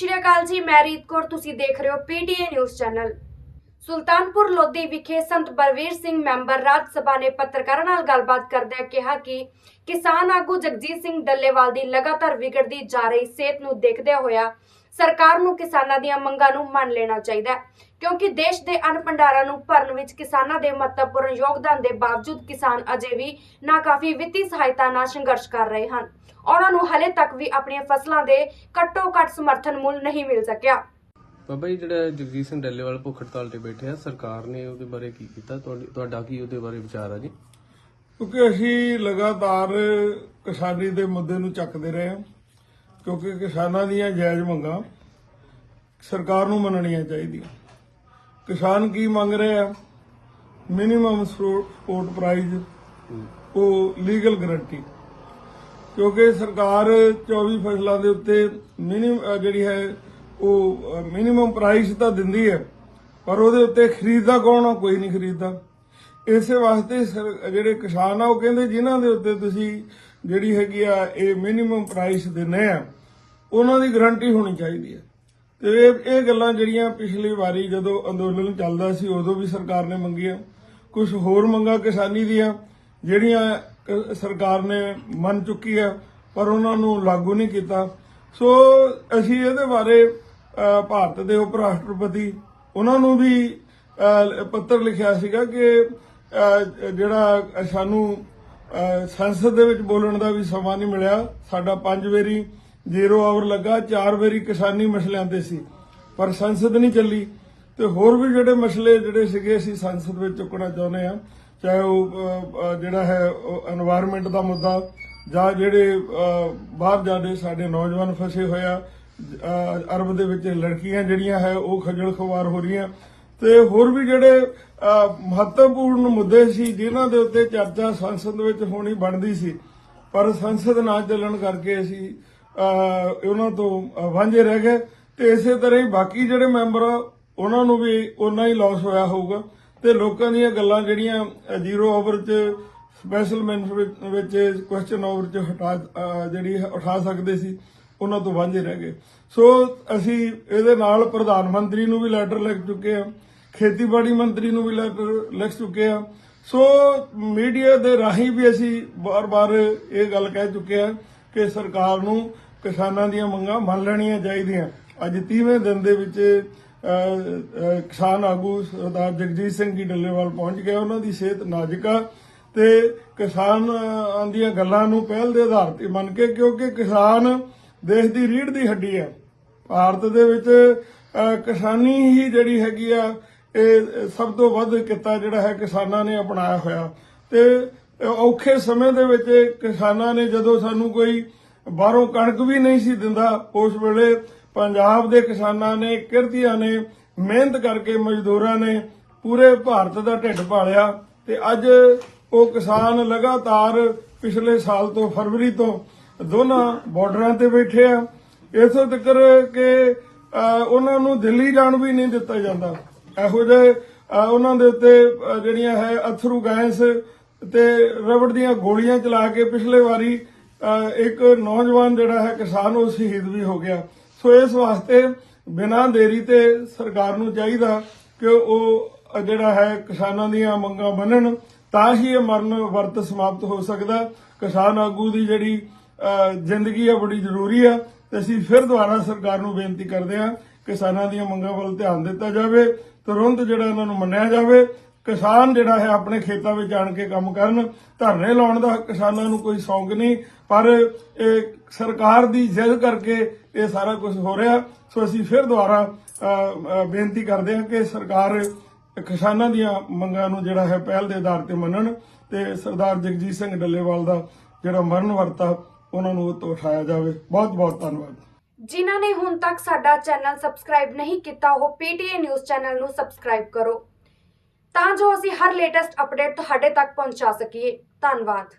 ਸ਼੍ਰੀ ਅਕਾਲ ਜੀ, ਮੈਂ ਰੀਤ ਤੁਸੀਂ ਦੇਖ ਰਹੇ ਹੋ PTA news channel. Sultanpur Lodhi ਵਿਖੇ ਸੰਤ ਬਲਵੀਰ ਸਿੰਘ ਮੈਂਬਰ ਰਾਜ ਸਭਾ ਨੇ ਪੱਤਰਕਾਰਾਂ ਨਾਲ ਗੱਲਬਾਤ ਕਰਦਿਆਂ ਕਿਹਾ ਕਿ ਕਿਸਾਨ ਆਗੂ ਜਗਜੀਤ ਸਿੰਘ ਡੱਲੇਵਾਲ ਦੀ ਲਗਾਤਾਰ ਵਿਗੜਦੀ ਜਾ ਰਹੀ ਸਿਹਤ ਨੂੰ ਦੇਖਦਿਆਂ ਹੋਇਆ ਸਰਕਾਰ ਨੂੰ ਕਿਸਾਨਾਂ ਦੀਆਂ ਮੰਗਾਂ ਨੂੰ ਮੰਨ ਲੈਣਾ ਚਾਹੀਦਾ ਹੈ। ਕਿਉਂਕਿ ਦੇਸ਼ ਦੇ ਅੰਨ ਭੰਡਾਰਾਂ ਨੂੰ ਭਰਨ ਵਿੱਚ ਕਿਸਾਨਾਂ ਦੇ ਮਹੱਤਵਪੂਰਨ ਯੋਗਦਾਨ ਦੇ ਬਾਵਜੂਦ ਕਿਸਾਨ ਅਜੇ ਵੀ ਨਾਕਾਫੀ ਵਿੱਤੀ ਸਹਾਇਤਾ ਨਾਲ ਸੰਘਰਸ਼ ਕਰ ਰਹੇ ਹਨ। ਉਹਨਾਂ ਨੂੰ ਹਲੇ ਤੱਕ ਵੀ ਆਪਣੀਆਂ ਫਸਲਾਂ ਦੇ ਘੱਟੋ ਘੱਟ ਸਮਰਥਨ ਮੁੱਲ ਨਹੀਂ ਮਿਲ ਸਕਿਆ। ਬਾਬਾ ਜੀ ਜਿਹੜਾ ਜਗਜੀਤ ਸਿੰਘ ਡੱਲੇਵਾਲ ਭੁੱਖ ਹੜਤਾਲ ਤੇ ਬੈਠੇ ਆ ਸਰਕਾਰ ਨੇ ਉਹਦੇ ਬਾਰੇ ਕੀ ਕੀਤਾ? ਤੁਹਾਡੀ- ਤੁਹਾਡਾ ਕੀ ਉਹਦੇ ਬਾਰੇ ਵਿਚਾਰ ਆ ਜੀ? ਕਿਉਂਕਿ ਅਸੀਂ ਲਗਾਤਾਰ ਕਿਸਾਨੀ ਦੇ ਮੁੱਦੇ ਨੂੰ ਚੱਕਦੇ ਰਹੇ ਹਾਂ ਕਿਉਂਕਿ ਕਿਸਾਨਾਂ ਦੀਆਂ ਜਾਇਜ਼ ਮੰਗਾਂ ਸਰਕਾਰ ਨੂੰ ਮੰਨਣੀਆਂ ਚਾਹੀਦੀਆਂ। ਕਿਸਾਨ ਕੀ ਮੰਗ ਰਹੇ ਆ? ਮਿਨੀਮਮ ਸਪੋਰਟ ਪ੍ਰਾਈਸ ਉਹ ਲੀਗਲ ਗਰੰਟੀ ਕਿਉਂਕਿ ਸਰਕਾਰ 24 ਫਸਲਾਂ ਦੇ ਉੱਤੇ ਮਿਨੀਮਮ ਜਿਹੜੀ ਹੈ, ਉਹ ਮਿਨੀਮਮ ਪ੍ਰਾਈਸ ਤਾਂ ਦਿੰਦੀ ਹੈ, ਪਰ ਉਹਦੇ ਉੱਤੇ ਖਰੀਦਦਾ ਕੌਣ ਆ? ਕੋਈ ਨਹੀਂ ਖਰੀਦਦਾ। ਇਸੇ ਵਾਸਤੇ ਸਰ- ਜਿਹੜੇ ਕਿਸਾਨ ਆ, ਉਹ ਕਹਿੰਦੇ ਜਿਨ੍ਹਾਂ ਦੇ ਉੱਤੇ ਤੁਸੀਂ ਜਿਹੜੀ ਹੈਗੀ ਆ, ਇਹ ਮਿਨੀਮਮ ਪ੍ਰਾਈਸ ਦਿੰਨੇ ਆ, ਉਹਨਾਂ ਦੀ ਗਾਰੰਟੀ ਹੋਣੀ ਚਾਹੀਦੀ ਹੈ। ਤੇ ਇਹ ਇਹ ਗੱਲਾਂ ਜਿਹੜੀਆਂ ਪਿਛਲੀ ਵਾਰੀ ਜਦੋਂ ਅੰਦੋਲਨ ਚੱਲਦਾ ਸੀ, ਉਦੋਂ ਵੀ ਸਰਕਾਰ ਨੇ ਮੰਗੀਆਂ। ਕੁਝ ਹੋਰ ਮੰਗਾਂ ਕਿਸਾਨੀ ਦੀਆਂ, ਜਿਹੜੀਆਂ ਸਰਕਾਰ ਨੇ ਮੰਨ ਚੁੱਕੀ ਹੈ ਪਰ ਉਹਨਾਂ ਨੂੰ ਲਾਗੂ ਨਹੀਂ ਕੀਤਾ। ਸੋ ਅਸੀਂ ਇਹਦੇ ਬਾਰੇ ਭਾਰਤ ਦੇ ਉਪ ਰਾਸ਼ਟਰਪਤੀ ਉਹਨਾਂ ਨੂੰ ਵੀ ਪੱਤਰ ਲਿਖਿਆ ਸੀਗਾ ਕਿ ਜਿਹੜਾ ਸਾਨੂੰ ਸੰਸਦ ਦੇ ਵਿੱਚ ਬੋਲਣ ਦਾ ਵੀ ਸਮਾਂ ਨਹੀਂ ਮਿਲਿਆ। ਸਾਡਾ ਪੰਜ ਵਾਰੀ ਜ਼ੀਰੋ ਆਵਰ ਲੱਗਾ, ਚਾਰ ਵਾਰੀ ਕਿਸਾਨੀ ਮਸਲਿਆਂ ਤੇ ਸੀ, ਪਰ ਸੰਸਦ ਨਹੀਂ ਚੱਲੀ। ਤੇ ਹੋਰ ਵੀ ਜਿਹੜੇ ਮਸਲੇ ਜਿਹੜੇ ਸੀਗੇ, ਅਸੀਂ ਸੰਸਦ ਵਿੱਚ ਚੁੱਕਣਾ ਚਾਹੁੰਦੇ ਆ ਚਾਹੇ ਉਹ ਜਿਹੜਾ ਹੈ এনवायरमेंट ਦਾ ਮੁੱਦਾ, ਜਾਂ ਜਿਹੜੇ ਬਾਹਰ ਜਾਂਦੇ ਸਾਡੇ ਨੌਜਵਾਨ ਫਸੇ ਹੋਇਆ ਅਰਬ ਦੇ ਵਿੱਚ ਲੜਕੀਆਂ ਜਿਹੜੀਆਂ ਹੈ, ਉਹ ਖੱਜਲ ਖਵਾਰ ਹੋ ਰਹੀਆਂ। ਤੇ ਹੋਰ ਵੀ ਜਿਹੜੇ ਮਹੱਤਵਪੂਰਨ ਮੁੱਦੇ ਸੀ, ਜਿਨ੍ਹਾਂ ਦੇ ਉੱਤੇ ਚਰਚਾ ਸੰਸਦ ਵਿੱਚ ਹੋਣੀ ਬਣਦੀ ਸੀ, ਪਰ ਸੰਸਦ ਨਾ ਚੱਲਣ ਕਰਕੇ ਅਸੀਂ ਉਹਨਾਂ ਤੋਂ ਵਾਂਝੇ ਰਹਿ ਗਏ ਤੇ ਇਸੇ ਤਰ੍ਹਾਂ ਹੀ ਬਾਕੀ ਜਿਹੜੇ ਮੈਂਬਰ ਆ, ਉਹਨਾਂ ਨੂੰ ਵੀ ਉਨਾ ਹੀ ਲਾਸ ਹੋਇਆ ਹੋਊਗਾ ਤੇ ਲੋਕਾਂ ਦੀਆਂ ਗੱਲਾਂ ਜਿਹੜੀਆਂ ਜ਼ੀਰੋ ਓਵਰ 'ਚ ਸਪੈਸ਼ਲ ਮੈਂਬਰ ਵਿੱਚ ਕੁਐਸਚਨ ਓਵਰ 'ਚ ਹਟਾ ਜਿਹੜੀ ਉਠਾ ਸਕਦੇ ਸੀ, ਉਹਨਾਂ ਤੋਂ ਵਾਂਝੇ ਰਹਿ ਗਏ। ਸੋ ਅਸੀਂ ਇਹਦੇ ਨਾਲ ਪ੍ਰਧਾਨ ਮੰਤਰੀ ਨੂੰ ਵੀ ਲੈਟਰ ਲਿਖ ਚੁੱਕੇ ਹਾਂ, ਖੇਤੀਬਾੜੀ ਮੰਤਰੀ ਨੂੰ ਵੀ ਲੈਟਰ ਲਿਖ ਚੁੱਕੇ ਹਾਂ। ਸੋ ਮੀਡੀਆ ਦੇ ਰਾਹੀਂ ਵੀ ਅਸੀਂ ਬਾਰ-ਬਾਰ ਇਹ ਗੱਲ ਕਹਿ ਚੁੱਕੇ ਹਾਂ ਕਿ ਸਰਕਾਰ ਨੂੰ ਕਿਸਾਨਾਂ ਦੀਆਂ ਮੰਗਾਂ ਮੰਨ ਲੈਣੀਆਂ ਚਾਹੀਦੀਆਂ। ਅੱਜ 30ਵੇਂ ਦਿਨ ਦੇ ਵਿੱਚ ਕਿਸਾਨ ਆਗੂ ਸਰਦਾਰ ਜਗਜੀਤ ਸਿੰਘ ਜੀ ਡੱਲੇਵਾਲ ਪਹੁੰਚ ਗਏ ਉਹਨਾਂ ਦੀ ਸਿਹਤ ਨਾਜ਼ੁਕ ਆ ਤੇ ਕਿਸਾਨ ਦੀਆਂ ਗੱਲਾਂ ਨੂੰ ਪਹਿਲ ਦੇ ਆਧਾਰ ਤੇ ਮੰਨ ਕੇ ਕਿਉਂਕਿ ਕਿਸਾਨ ਦੇਸ਼ ਦੀ ਰੀੜ ਦੀ ਹੱਡੀ ਆ। ਭਾਰਤ ਦੇ ਵਿੱਚ ਕਿਸਾਨੀ ਹੀ ਜਿਹੜੀ ਹੈਗੀ ਆ, ਇਹ ਸਭ ਤੋਂ ਵੱਧ ਕਿੱਤਾ ਜਿਹੜਾ ਹੈ ਕਿਸਾਨਾਂ ਨੇ ਅਪਣਾਇਆ ਹੋਇਆ। ਤੇ ਔਖੇ ਸਮੇਂ ਦੇ ਵਿੱਚ ਕਿਸਾਨਾਂ ਨੇ ਜਦੋਂ ਸਾਨੂੰ ਕੋਈ ਬਾਹਰੋਂ ਕਣਕ ਵੀ ਨਹੀਂ ਸੀ ਦਿੰਦਾ, ਉਸ ਵੇਲੇ ਪੰਜਾਬ ਦੇ ਕਿਸਾਨਾਂ ਨੇ, ਕਿਰਤੀਆਂ ਨੇ, ਮਿਹਨਤ ਕਰਕੇ ਮਜ਼ਦੂਰਾਂ ਨੇ ਪੂਰੇ ਭਾਰਤ ਦਾ ਢਿੱਡ ਪਾਲਿਆ ਤੇ ਅੱਜ ਉਹ ਕਿਸਾਨ ਲਗਾਤਾਰ ਪਿਛਲੇ ਸਾਲ ਤੋਂ ਫਰਵਰੀ ਤੋਂ ਦੋਨਾਂ ਬਾਰਡਰਾਂ ਤੇ ਬੈਠੇ ਆ। ਇਥੋਂ ਤੱਕ ਕਿ ਉਹਨਾਂ ਨੂੰ ਦਿੱਲੀ ਜਾਣ ਵੀ ਨਹੀਂ ਦਿੱਤਾ ਜਾਂਦਾ। ਇਹੋ ਜਿਹੇ ਉਹਨਾਂ ਦੇ ਉੱਤੇ ਜਿਹੜੀਆਂ ਹੈ ਅਥਰੂ ਗੈਸ ਤੇ ਰਬੜ ਦੀਆਂ ਗੋਲੀਆਂ ਚਲਾ ਕੇ ਪਿਛਲੇ ਵਾਰੀ ਅ, ਇੱਕ ਨੌਜਵਾਨ ਜਿਹੜਾ ਹੈ ਕਿਸਾਨ ਉਹ ਸ਼ਹੀਦ ਵੀ ਹੋ ਗਿਆ। ਸੋ ਇਸ ਵਾਸਤੇ ਬਿਨਾਂ ਦੇਰੀ ਤੇ ਸਰਕਾਰ ਨੂੰ ਚਾਹੀਦਾ ਕਿ ਉਹ ਜਿਹੜਾ ਹੈ ਕਿਸਾਨਾਂ ਦੀਆਂ ਮੰਗਾਂ ਮੰਨਣ ਤਾਂ ਹੀ ਇਹ ਮਰਨ ਵਰਤ ਸਮਾਪਤ ਹੋ ਸਕਦਾ। ਕਿਸਾਨ ਆਗੂ ਦੀ ਜਿਹੜੀ ਅ, ਜ਼ਿੰਦਗੀ ਆ ਬੜੀ ਜ਼ਰੂਰੀ ਆ। ਤੇ ਅਸੀਂ ਫਿਰ ਦੁਬਾਰਾ ਸਰਕਾਰ ਨੂੰ ਬੇਨਤੀ ਕਰਦੇ ਹਾਂ ਕਿਸਾਨਾਂ ਦੀਆਂ ਮੰਗਾਂ ਵੱਲ ਧਿਆਨ ਦਿੱਤਾ ਜਾਵੇ ਤੁਰੰਤ ਜਿਹੜਾ ਇਹਨਾਂ ਨੂੰ ਮੰਨਿਆ ਜਾਵੇ ਕਿਸਾਨ ਜਿਹੜਾ ਹੈ ਆਪਣੇ ਖੇਤਾਂ ਵਿੱਚ ਆਣ ਕੇ ਕੰਮ ਕਰਨ, ਧਰਨੇ ਲਾਉਣ ਦਾ ਕਿਸਾਨਾਂ ਨੂੰ ਕੋਈ ਸ਼ੌਂਕ ਨਹੀਂ, ਪਰ ਇਹ ਸਰਕਾਰ ਦੀ ਜ਼ਿੱਦ ਕਰਕੇ ਇਹ ਸਾਰਾ ਕੁਝ ਹੋ ਰਿਹਾ। ਸੋ ਅਸੀਂ ਫਿਰ ਦੁਬਾਰਾ ਬੇਨਤੀ ਕਰਦੇ ਹਾਂ ਕਿ ਸਰਕਾਰ ਕਿਸਾਨਾਂ ਦੀਆਂ ਮੰਗਾਂ ਨੂੰ ਜਿਹੜਾ ਹੈ ਪਹਿਲ ਦੇ ਆਧਾਰ ਤੇ ਮੰਨਣ ਤੇ ਸਰਦਾਰ ਜਗਜੀਤ ਸਿੰਘ ਡੱਲੇਵਾਲ ਦਾ ਜਿਹੜਾ ਮਰਨ ਵਰਤਾ, ਉਹਨਾਂ ਨੂੰ ਉਹ ਤੋਂ ਉਠਾਇਆ ਜਾਵੇ। ਬਹੁਤ ਬਹੁਤ ਧੰਨਵਾਦ। ਜਿਨ੍ਹਾਂ ਨੇ ਹੁਣ ਤੱਕ ਸਾਡਾ ਚੈਨਲ ਸਬਸਕ੍ਰਾਈਬ ਨਹੀਂ ਕੀਤਾ, ਉਹ ਪੀਟੀਏ ਨਿਊਜ਼ ਚੈਨਲ ਨੂੰ ਸਬਸਕ੍ਰਾਈਬ ਕਰੋ। ਤਾਂ ਜੋ ਅਸੀਂ ਹਰ ਲੇਟੈਸਟ ਅਪਡੇਟ ਤੁਹਾਡੇ ਤੱਕ ਪਹੁੰਚਾ ਸਕੀਏ। ਧੰਨਵਾਦ।